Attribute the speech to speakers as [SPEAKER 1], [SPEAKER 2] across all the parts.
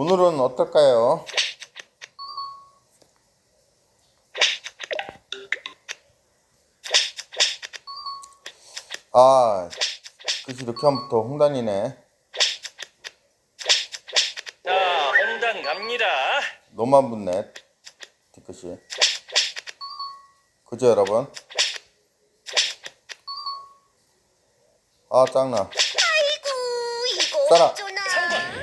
[SPEAKER 1] 오늘은 어떨까요? 아, 그치 이렇게 하면 또 홍단이네.
[SPEAKER 2] 자, 홍단 갑니다.
[SPEAKER 1] 너만 붙네. 뒤끝이. 그죠 여러분? 아 짱나.
[SPEAKER 3] 아이고 이거
[SPEAKER 1] 따라.
[SPEAKER 3] 어쩌나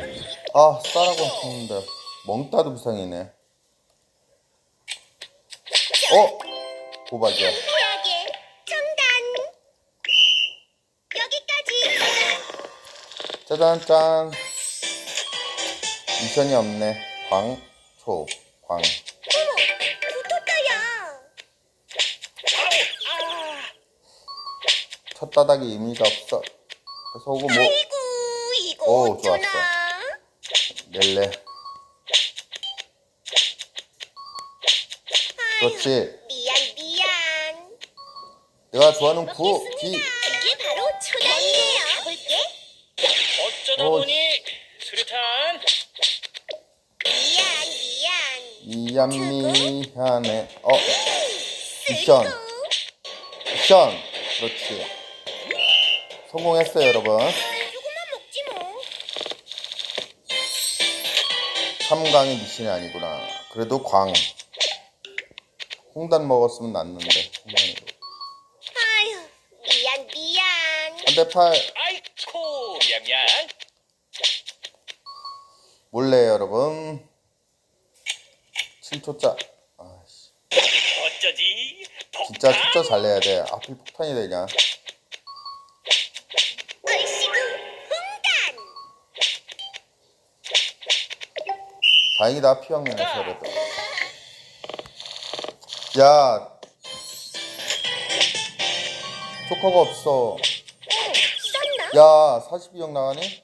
[SPEAKER 1] 아 싸라고 했는데 멍따도 비상이네. 어? 고박이야.
[SPEAKER 3] 여기까지
[SPEAKER 1] 짜잔 짠. 미션이 없네. 광초 광.
[SPEAKER 3] 어머 붙었다야
[SPEAKER 1] 첫 따닥이 의미가 없어. 그래서 오고 뭐
[SPEAKER 3] 아이고 이거
[SPEAKER 1] 오,
[SPEAKER 3] 어쩌나
[SPEAKER 1] 좋았어. 낼래. 그렇지.
[SPEAKER 3] 미안 미안
[SPEAKER 1] 내가 좋아하는 구, 기.
[SPEAKER 3] 이게 바로 초단이에요 볼게
[SPEAKER 2] 어쩌다
[SPEAKER 1] 어.
[SPEAKER 2] 보니 수류탄
[SPEAKER 3] 미안 미안
[SPEAKER 1] 미안 미안해. 어 미션 미션. 그렇지. 성공했어요 여러분. 3강이 미션이 아니구나. 그래도 광. 홍단 먹었으면 낫는데. 홍단으로.
[SPEAKER 3] 아휴 미안 미안
[SPEAKER 1] 한대 팔.
[SPEAKER 2] 아이코 미안 미안
[SPEAKER 1] 몰래 여러분. 7초짜. 아씨.
[SPEAKER 2] 어쩌지
[SPEAKER 1] 진짜? 숫자 잘 내야 돼. 하필 폭탄이 되냐. 다행이다 피왕면에서 그래도. 야. 조커가 없어. 야 42형 나가니?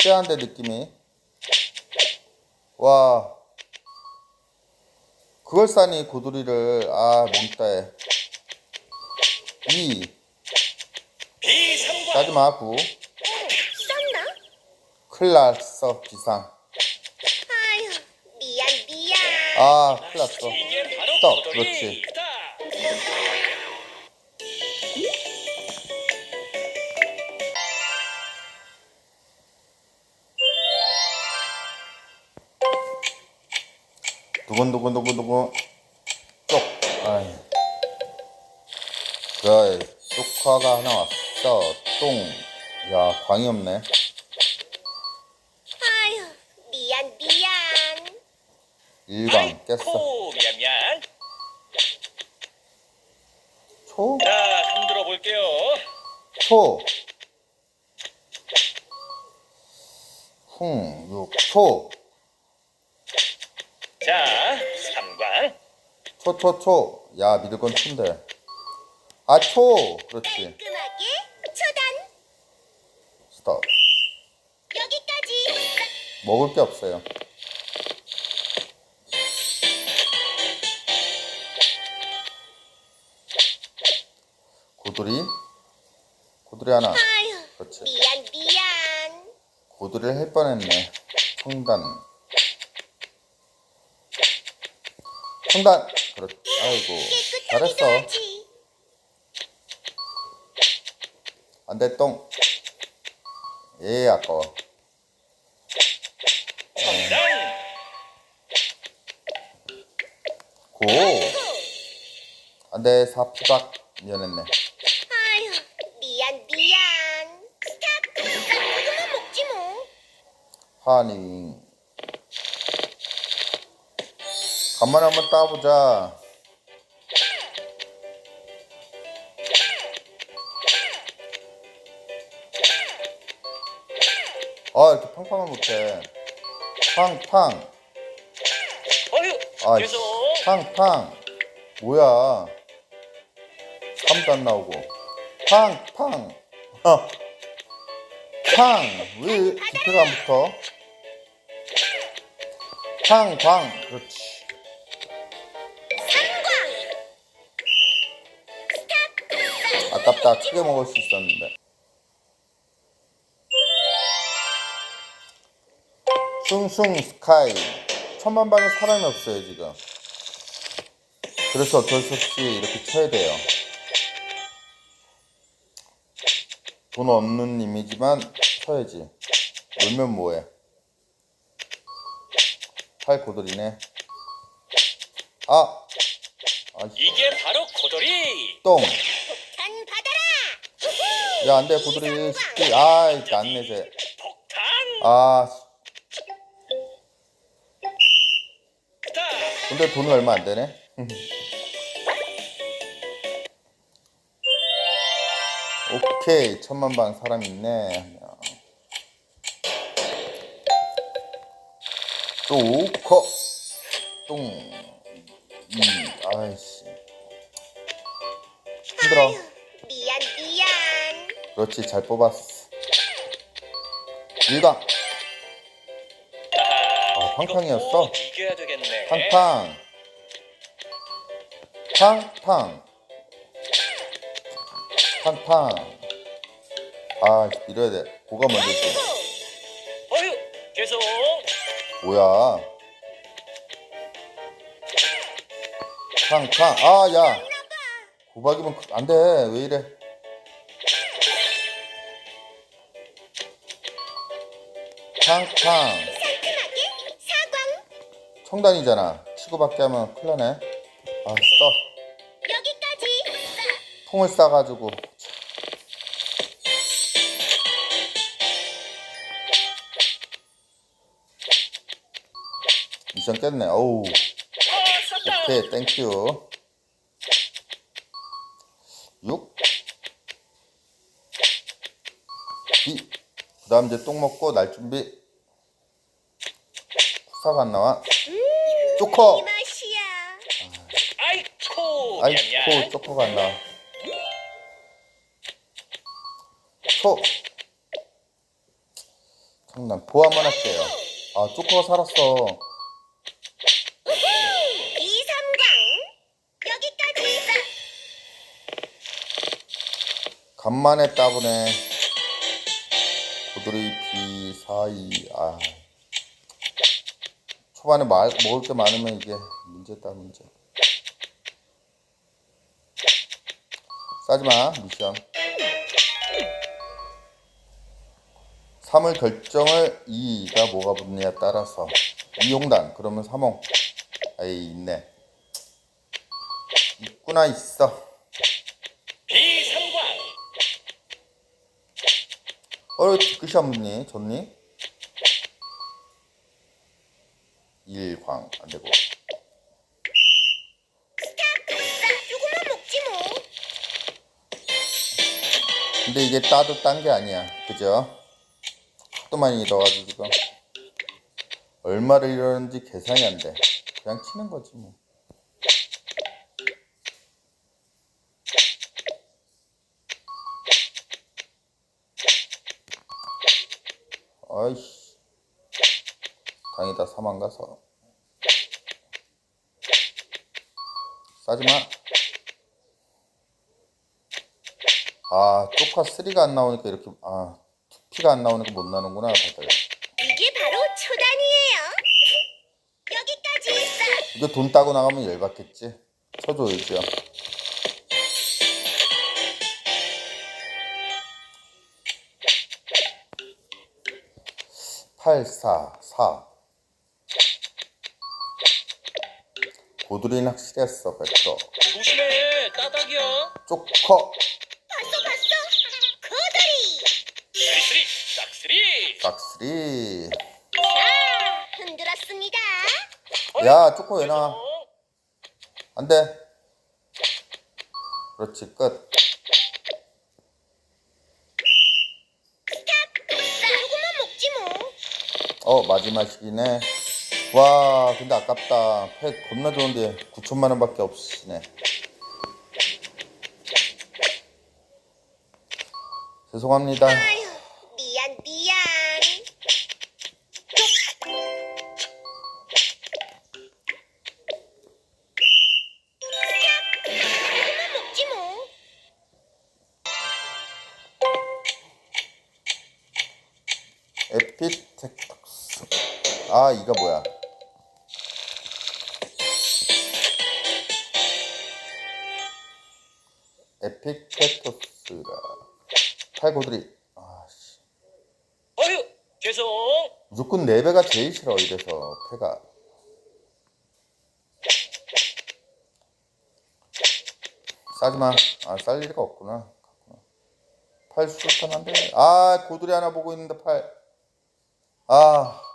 [SPEAKER 1] 쎄한데 느낌이 와 그걸 싸니 고두리를 아 몽따에 2
[SPEAKER 2] 비상관
[SPEAKER 1] 짜지마 9
[SPEAKER 3] 썼나?
[SPEAKER 1] 큰일 났어 비상
[SPEAKER 3] 아휴 미안 미안
[SPEAKER 1] 아 큰일 났어. 스톱, 그렇지. 두근두근두근두근. 쪽. 아이. 그래 쪽화가 하나 왔어. 똥 야 광이 없네.
[SPEAKER 3] 아휴 미안 미안.
[SPEAKER 1] 일광
[SPEAKER 2] 미안미안
[SPEAKER 1] 초?
[SPEAKER 2] 자 흔들어 볼게요
[SPEAKER 1] 초, 흥, 육, 초,
[SPEAKER 2] 자 삼관
[SPEAKER 1] 초, 초, 초. 야, 믿을 건 초인데. 아, 초. 그렇지.
[SPEAKER 3] 깔끔하게 초단
[SPEAKER 1] 스톱.
[SPEAKER 3] 여기까지
[SPEAKER 1] 먹을 게 없어요. 고두리. 고두리 하나. 그렇지.
[SPEAKER 3] 미안 미안
[SPEAKER 1] 고두리를 할 뻔했네. 청단. 청단. 그렇지. 아이고. 잘했어. 안 돼, 똥. 예, 아까워.
[SPEAKER 2] 정당
[SPEAKER 1] 고. 안 돼, 사피박. 미안했네. 하닝. 간만에 한번 따보자. 아, 이렇게 팡팡을 못해. 팡팡.
[SPEAKER 2] 어휴
[SPEAKER 1] 아,
[SPEAKER 2] 계속
[SPEAKER 1] 팡팡. 뭐야. 3도 안 나오고. 팡팡. 어. 팡. 왜 기표가 안 붙어? 팡광. 그렇지.
[SPEAKER 3] 삼광 스탑
[SPEAKER 1] 아깝다. 크게 먹을 수 있었는데. 숭숭 스카이 천만 방에 사람이 없어요 지금 그래서 어쩔 수 없이 이렇게 쳐야 돼요 돈 없는 이미지만 쳐야지. 놀면 뭐해? 팔 고돌이네. 아! 아씨.
[SPEAKER 2] 이게 바로 고돌이.
[SPEAKER 1] 똥!
[SPEAKER 3] 단 받아라.
[SPEAKER 1] 야 안 돼 고돌이. 쉽게 아이 안내세.
[SPEAKER 2] 폭탄.
[SPEAKER 1] 아
[SPEAKER 2] 자,
[SPEAKER 1] 근데 돈이 얼마 안 되네? 오케이. 천만 방 사람 있네 또 오커 똥 이, 아이씨. 힘들어.
[SPEAKER 3] 미안 미안.
[SPEAKER 1] 그렇지 잘 뽑았어. 일강 아, 팡팡이었어?
[SPEAKER 2] 되겠네.
[SPEAKER 1] 팡팡. 팡팡. 팡팡. 아 밀어야 돼. 고가 먼저
[SPEAKER 2] 계속.
[SPEAKER 1] 뭐야? 팡팡 아야. 고박이면 그- 안돼. 왜 이래?
[SPEAKER 3] 사광.
[SPEAKER 1] 청단이잖아. 치고받게 하면 큰일 나네. 아 써.
[SPEAKER 3] 여기까지.
[SPEAKER 1] 통을 싸가지고 미션 깼네. 어우. 오케이 땡큐 6 2 그다음 이제 똥 먹고 날 준비. 쿠사가 안 나와. 쪼커
[SPEAKER 3] 이 맛이야.
[SPEAKER 2] 아이코.
[SPEAKER 1] 아이코. 쪼커가 안 나와. 초. 장난 한번 할게요. 아 쪼커가 살았어
[SPEAKER 3] 이삼광. 여기까지.
[SPEAKER 1] 간만에 따보네 고돌이 비 사이. 아. 초반에 말, 먹을 게 많으면 이게 문제다 문제. 싸지마 미션 3을 결정을 2가 뭐가 붙느냐에 따라서. 이용단 그러면 3홍. 아이 있네. 있구나 있어 어, 끝이 안 붙니? 좋니? 일광 안 되고.
[SPEAKER 3] 조금만 먹지 뭐.
[SPEAKER 1] 근데 이게 따도 딴 게 아니야. 그죠? 하도 많이 잃어가지고 지금. 얼마를 잃었는지 계산이 안 돼. 그냥 치는 거지 뭐. 아이씨. 다행이다 사망 가서. 싸지마. 아 쪽파 3가 안 나오니까 이렇게 아 2피가 안 나오니까 못 나는구나 다들
[SPEAKER 3] 이게 바로 초단이에요. 여기까지 있어.
[SPEAKER 1] 이거 돈 따고 나가면 열받겠지. 쳐줘야지요 844 고드리 낚시했어 100%
[SPEAKER 2] 조심해 따닥이야.
[SPEAKER 1] 쪼커.
[SPEAKER 3] 봤어 봤어.
[SPEAKER 2] 고드리. 쓰리 쓰리.
[SPEAKER 1] 싹쓰리.
[SPEAKER 3] 자 흔들었습니다.
[SPEAKER 1] 야 쪼커 왜나? 안돼. 그렇지 끝. 어 마지막이네. 와 근데 아깝다. 팩 겁나 좋은데 9천만 원 밖에 없으시네. 죄송합니다 아 이거 뭐야? 에픽테토스라 팔고들이 아씨.
[SPEAKER 2] 어휴, 죄송.
[SPEAKER 1] 무조건 4배가 제일 싫어 이래서 패가. 싸지마. 아쌀 리가 없구나. 팔 수류탄 한데 아 고들이 하나 보고 있는데 팔아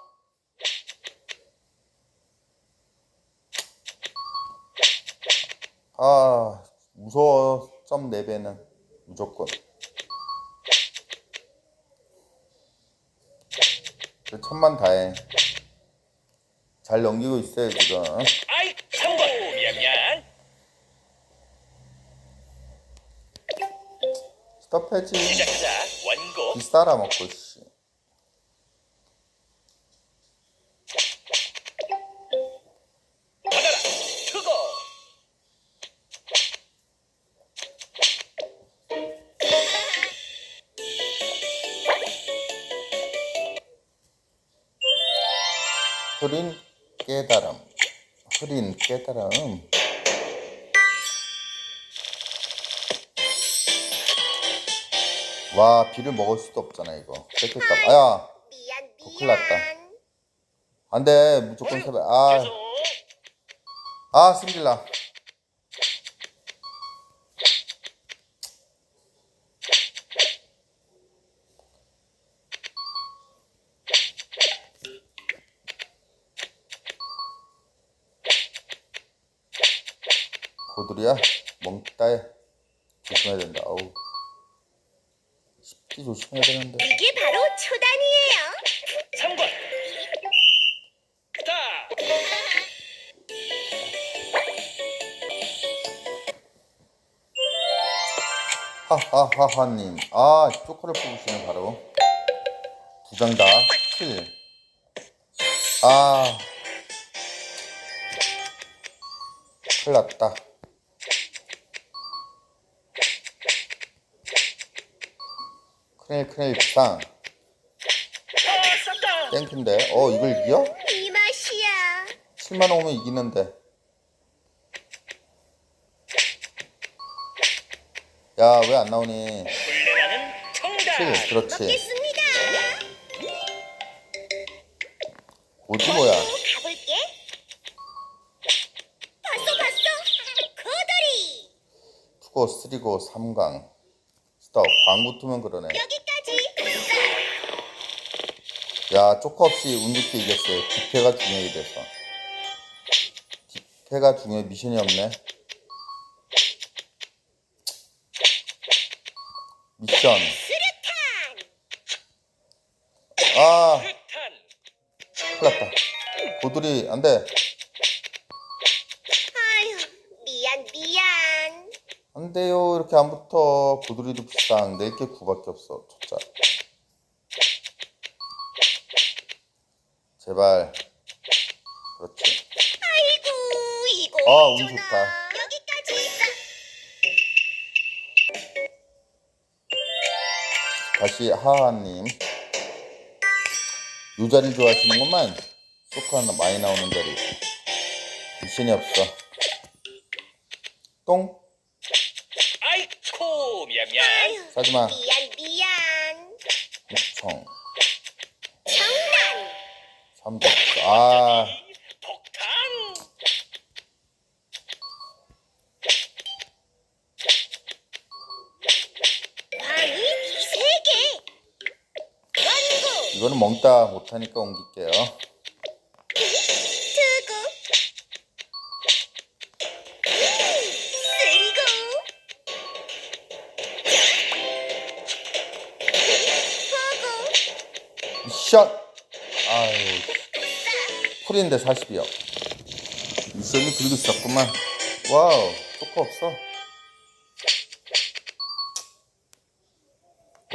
[SPEAKER 1] 아 무서워 점 4배는 무조건 그 천만 다행 잘 넘기고 있어요 지금
[SPEAKER 2] 아이, 성공. 미안, 미안.
[SPEAKER 1] 스톱해지
[SPEAKER 2] 시작하자. 원고.
[SPEAKER 1] 비싸라 먹고 씨 깨달음 와 비를 먹을 수도 없잖아 이거. 뺏길까 봐. 아야
[SPEAKER 3] 미안
[SPEAKER 1] 더 큰일 났다. 안돼. 무조건 세배 아아. 아, 승질나 고들이야 멍따에 조심해야 된다. 아우. 쉽게 조심해야 되는데.
[SPEAKER 3] 이게 바로 초단이에요.
[SPEAKER 2] 삼관. 스타.
[SPEAKER 1] 하하하하님. 아 조커를 뽑으시네 바로. 두장 다. 킬. 아. 큰일 났다 비상
[SPEAKER 2] 아, 쌌다.
[SPEAKER 1] 땡큐인데 어 이걸 이겨?
[SPEAKER 3] 이 맛이야.
[SPEAKER 1] 7만 원 오면 이기는데 야 왜 안 나오니
[SPEAKER 2] 훈련하는 청단.
[SPEAKER 1] 7 그렇지
[SPEAKER 3] 먹겠습니다.
[SPEAKER 1] 뭐지 뭐야
[SPEAKER 3] 가볼게. 봤어 봤어. 고돌이.
[SPEAKER 1] 투고 쓰리고 삼강 스톱 광고 투면 그러네.
[SPEAKER 3] 여기까지.
[SPEAKER 1] 야 조커 없이 운 좋게 이겼어요. 뒷패가 중요하게 돼서. 뒷패가 중요해. 미션이 없네. 미션. 아. 큰일 났다. 고들이 안 돼 안돼요? 이렇게 안 붙어 고들이도 비상 낼게 9밖에 없어 초짜 제발. 그렇지.
[SPEAKER 3] 아이고 이거
[SPEAKER 1] 아, 운
[SPEAKER 3] 어쩌나.
[SPEAKER 1] 좋다.
[SPEAKER 3] 여기까지.
[SPEAKER 1] 다시 하하님. 요 자리 좋아하시는구만. 소크 하나 많이 나오는 자리. 미션이 없어. 똥
[SPEAKER 3] 아유
[SPEAKER 1] 싸지마
[SPEAKER 3] 미안 미안.
[SPEAKER 1] 육청
[SPEAKER 3] 장난.
[SPEAKER 1] 삼덕 아
[SPEAKER 2] 폭탄.
[SPEAKER 3] 아니 세 개. 원고.
[SPEAKER 1] 이거는 멍따 못하니까 옮길게요 7인데 40이요. 미션이 불도 썼구만. 와우, 조커 없어.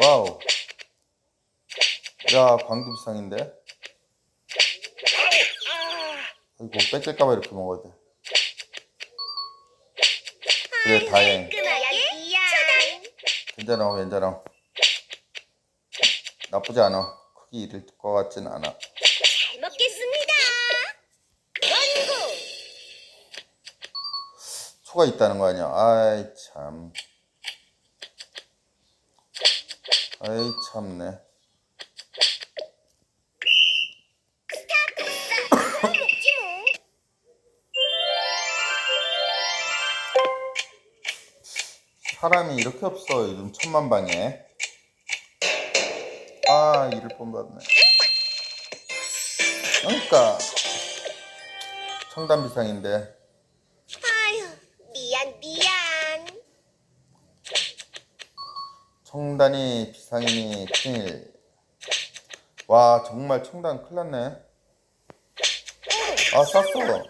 [SPEAKER 1] 와우. 야, 광금상인데? 이거 뺏길까봐 이렇게 먹어야 돼. 그래, 다행. 괜찮아, 괜찮아. 나쁘지 않아. 크기 이를 것 같진 않아. 수가 있다는 거 아니야. 아이 참. 아이 참네. 사람이 이렇게 없어 요즘 천만방에. 아 이를 뻔봤네. 그러니까 청담 비상인데
[SPEAKER 3] 아유, 미안, 미안.
[SPEAKER 1] 청단이 비상이니 큰일. 와 정말 청단 큰일 났네. 아 쌌어.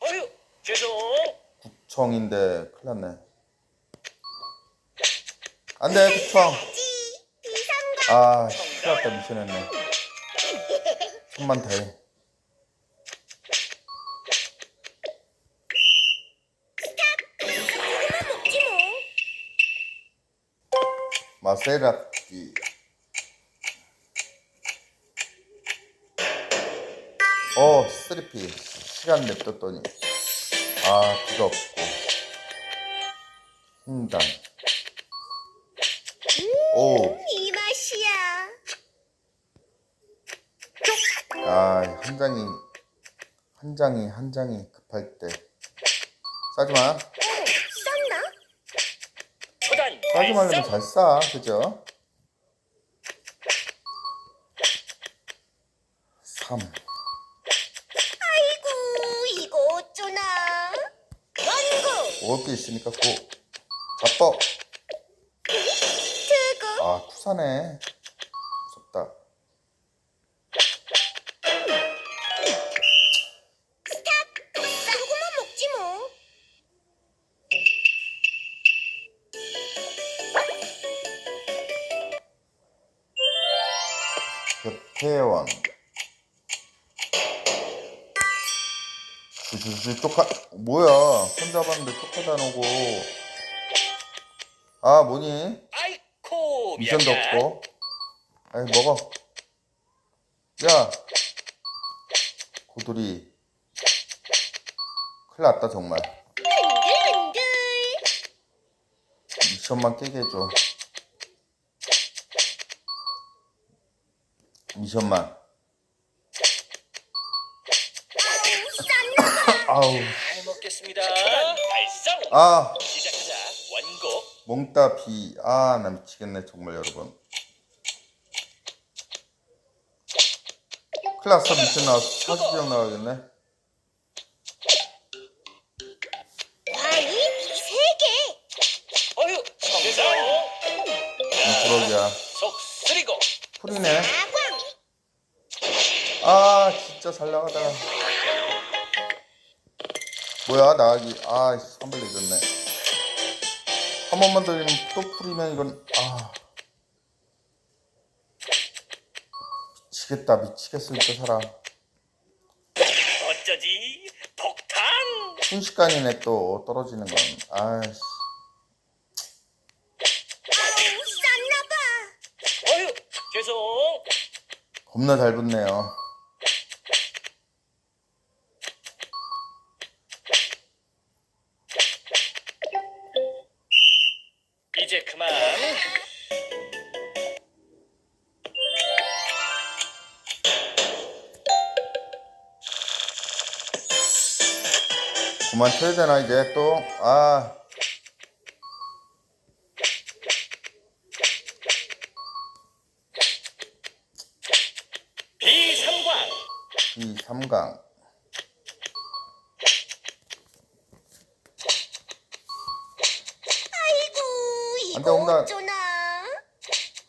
[SPEAKER 2] 어휴, 죄송.
[SPEAKER 1] 구청인데 큰일 났네. 안돼 구청. 아 큰일 났다 미션했네. 천만 다해. 마세라티. 어 쓰리피 시간 냅뒀더니 아 비가 없고 힘당. 오.
[SPEAKER 3] 이 맛이야.
[SPEAKER 1] 아, 한 장이 한 장이 한 장이 급할 때 싸지 마. 싸지 말려면. 잘 싸, 그죠? 3
[SPEAKER 3] 아이고, 이거 어쩌나.
[SPEAKER 1] 먹을 게 있으니까 고 잡어.
[SPEAKER 3] 트고,
[SPEAKER 1] 아, 쿠사네. 교태원. 주주주 쪽하 뭐야? 혼자 봤는데 쪽하다 오고. 아, 뭐니?
[SPEAKER 2] 아이코,
[SPEAKER 1] 미션도. 없고. 아이 먹어. 야. 고돌이. 큰일 났다 정말. 미션만 깨게 해줘. 미션만.
[SPEAKER 3] 쌌나?
[SPEAKER 1] 아우.
[SPEAKER 2] 잘 먹겠습니다. 발성.
[SPEAKER 1] 아.
[SPEAKER 2] 시작하자. 원고.
[SPEAKER 1] 몽따 비. 아, 나 미치겠네 정말 여러분. 났어 미션 나왔어. 사주지역 나가겠네. 진짜 잘 나가다가 뭐야 나가기 아 선발 늦었네 한 번만 더 이러면 또 풀이면 이건 아 미치겠다 미치겠어 진짜 사람
[SPEAKER 2] 어쩌지? 폭탄.
[SPEAKER 1] 순식간이네 또 떨어지는 건 아이씨
[SPEAKER 3] 아우, 쌌나 봐.
[SPEAKER 2] 어휴, 죄송.
[SPEAKER 1] 겁나 잘 붙네요
[SPEAKER 2] 그만
[SPEAKER 1] 쳐야 되나 이제 또아
[SPEAKER 2] 비상관.
[SPEAKER 1] 이 삼강
[SPEAKER 3] 아이고,
[SPEAKER 1] 안 돼,
[SPEAKER 3] 이거
[SPEAKER 1] 온다.
[SPEAKER 3] 어쩌나.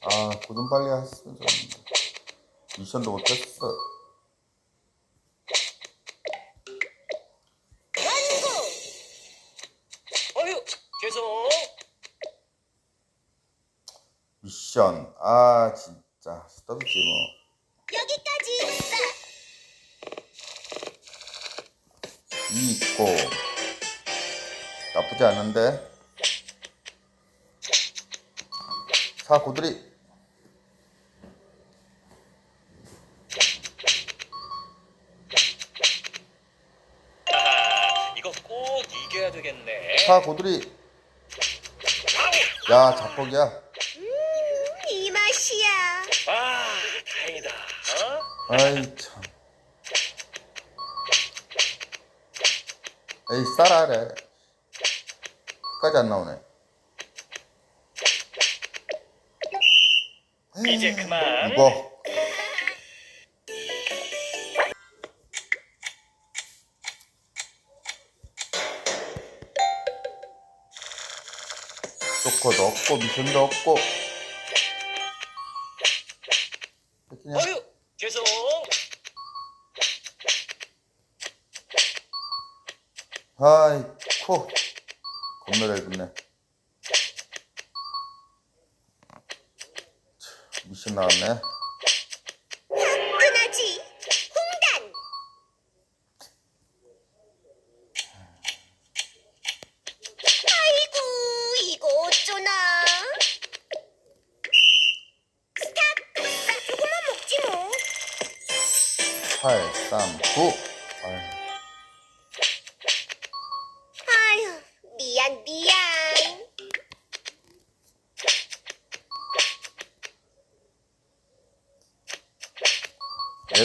[SPEAKER 1] 아 고좀 빨리 했어 좀 미션도 못했어
[SPEAKER 3] 원고.
[SPEAKER 2] 어휴, 죄송.
[SPEAKER 1] 미션. 아 진짜. 스톱이지 뭐.
[SPEAKER 3] 여기까지 싸.
[SPEAKER 1] 이 있고. 나쁘지 않은데. 사 고들이.
[SPEAKER 2] 아, 이거 꼭 이겨야 되겠네.
[SPEAKER 1] 자 고두리 야 자뻑이야
[SPEAKER 3] 음, 이 맛이야.
[SPEAKER 2] 아, 다행이다. 어?
[SPEAKER 1] 아이 참. 에이 싸라래. 끝까지 안 나오네.
[SPEAKER 2] 이제 그만.
[SPEAKER 1] 이거. 조커도 없고 미션도 없고 아이 코 겁나 잘 참, 미션 나왔네
[SPEAKER 3] 화끈하지. 홍단. 아이고, 이거 어쩌나. 스탑. 조금만 먹지 뭐.
[SPEAKER 1] 8, 3, 9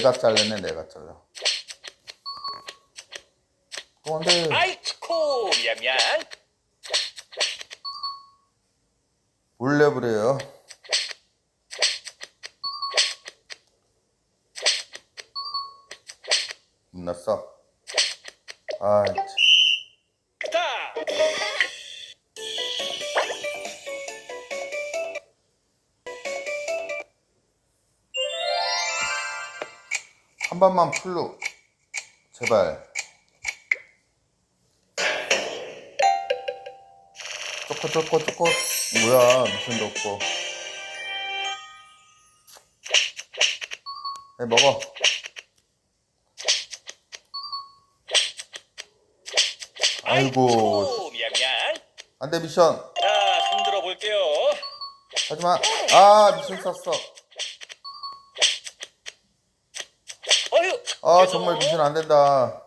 [SPEAKER 1] 내가 잘랐네 내가 잘라
[SPEAKER 2] 아이쿠, 미안, 미안.
[SPEAKER 1] 몰래 그래요. 끝났어. 아 번만 풀로. 제발. 쪼꼬 쪼꼬 쪼꼬 뭐야 미션도 없고 네 먹어. 아이고. 안돼 미션.
[SPEAKER 2] 자, 흔들어 볼게요.
[SPEAKER 1] 하지마. 아 미션 쐈어 아
[SPEAKER 2] 죄송.
[SPEAKER 1] 정말 미션 안 된다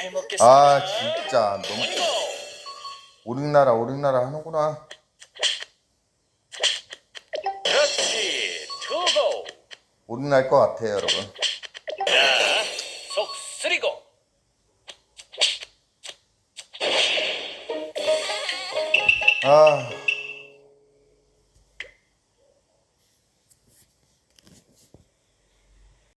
[SPEAKER 2] 잘 먹겠습니다.
[SPEAKER 1] 아 진짜 너무
[SPEAKER 2] 어이구.
[SPEAKER 1] 오링나라 오링나라 하는구나
[SPEAKER 2] 그렇지. 투고.
[SPEAKER 1] 오링날 것 같아요 여러분
[SPEAKER 2] 자, 속 쓰리고.
[SPEAKER 1] 아